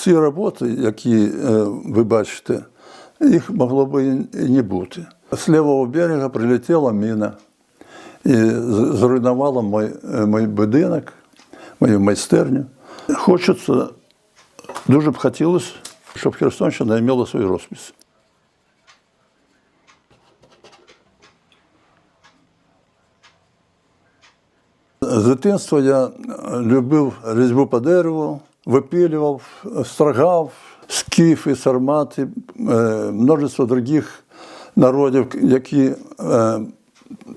ці роботи, які е, ви бачите, їх могло б і не бути. З лівого берега прилетіла міна і зруйнувала мій, е, мій будинок, мою майстерню. Хочеться, дуже б хотілося, щоб Херсонщина мала свою розпис. З дитинства я любив різьбу по дереву, випилював, строгав скіфи, сармати, е, множество других народів, які е,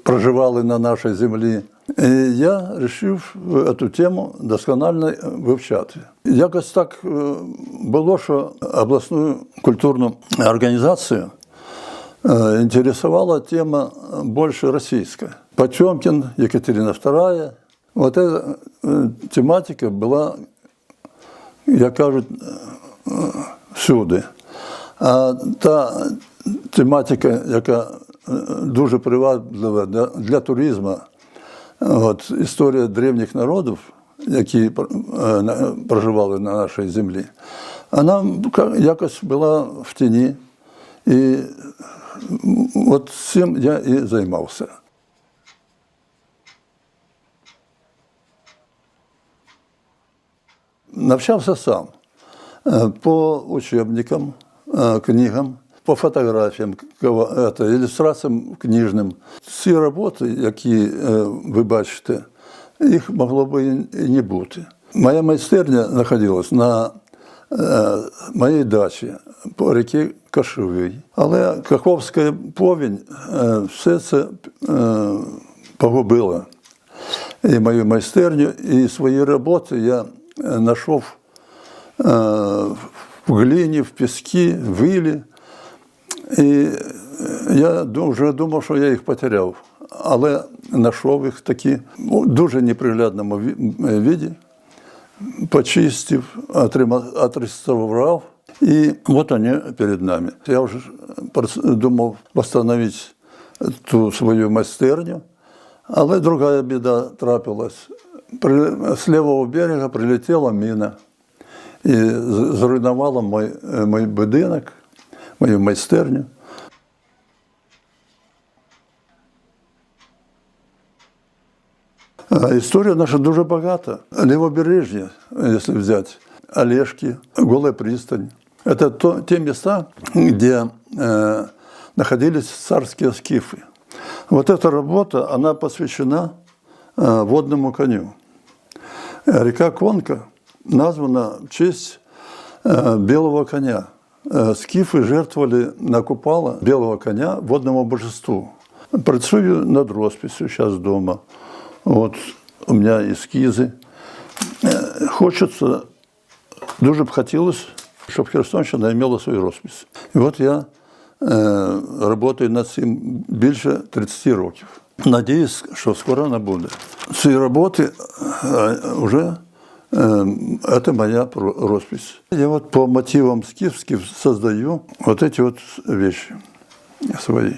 проживали на нашій землі. І я вирішив цю тему досконально вивчати. Якось так е, було, що обласну культурну організацію э, интересовала тема больше российская. Потемкин, Екатерина II. Вот эта э, тематика была, як кажуть, е, всюди. А та тематика, яка е, дуже приваблива для, для туризму, от, історія древніх народів, які е, проживали на нашій землі, вона якось була в тіні. І от цим я і займався. Навчався сам Е, по учебникам, е, книгам, по фотографіям, ілюстраціям книжним. Ці роботи, які е, ви бачите, їх могло б і не бути. Моя майстерня знаходилась на моїй дачі по ріки Кашовий. Але Каховська повінь все це погубила. І мою майстерню, і свої роботи я е, е, в глині, в піскі, в вилі. І я вже думав, що я їх потеряв. Але знайшов їх такі у дуже неприглядному ві- віді, почистив, отреставрував. І от вони перед нами. Я вже думав встановити ту свою майстерню, але друга біда трапилась. При, з лівого берега прилетіла міна і з- зруйнувала мій, е, мій будинок, мою майстерню. А Історія наша дуже багата. Лівобережжя, якщо взяти, Олешки, Голая пристань. Это то, те места, где э, находились царские скифы. Вот эта работа, она посвящена э, водному коню. Э, Река Конка названа в честь э, белого коня. Э, Скифы жертвовали на купала белого коня водному божеству. Працюю над розписью сейчас дома. Вот у меня ескізи. Е, Хочеться, дуже б хотілося, щоб Херсонщина мала свою розпис. І от я е, працюю над цим більше 30 років. Надіюсь, що скоро она буде. Ці роботи е, вже е, це моя роспись. Я вот по мотивам скифских создаю вот эти вот вещи свои.